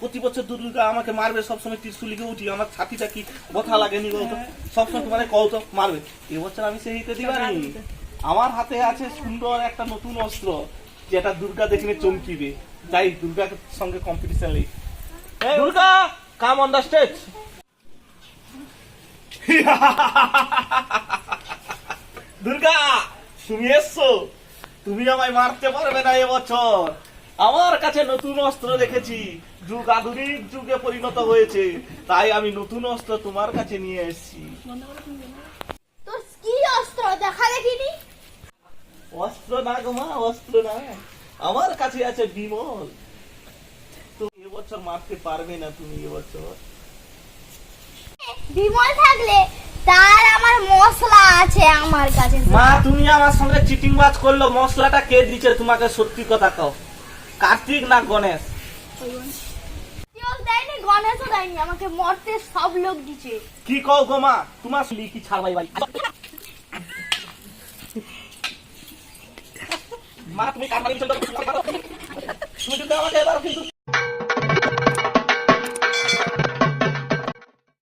প্রতি বছর দুর্গা আমাকে মারবে, সবসময় ত্রিশুলিকে উঠি। আমার ছাতিটা কি কথা লাগেনি বলতো? সবসময় তোমার কত মারবে। এবছর আমি সেইতে দিবানি। আমার হাতে আছে সুন্দর একটা নতুন অস্ত্র, যেটা দুর্গা দেখলে চমকিবে। তাই দুর্গার সঙ্গে কম্পিটিশন নেই। Durga come on the stage Durga, তুমি এসছো। তুমি আমায় মারতে পারবে না এবছর আমার কাছে নতুন অস্ত্র দেখেছি। যুগ আধুনিক যুগে পরিণত হয়েছে। তাই আমি নতুন অস্ত্র তোমার কাছে নিয়ে এসেছি। তোর কি অস্ত্র দেখা দেখিনি? অস্ত্র না গো মা অস্ত্র না। আমার কাছে আছে বিমল। তুমি এবছর মারতে পারবে না তুমি এবছর বিমল থাকলে তার আমার মশলা আছে আমার কাছে। মা তুমি আমার সঙ্গে চিটিং বাজ করল। মশলাটা কে দিচ্ছে তোমাকে সত্যি কথা কও। কার্তিক না গণেশ? দেয়নি গণেশও দেয়নি আমাকে মরতে সব লোক দিছে। কি কও তোমার লিখি ছাড়বাই ভাই মা তুমি কার তুমি কিন্তু আমাকে এবার কিন্তু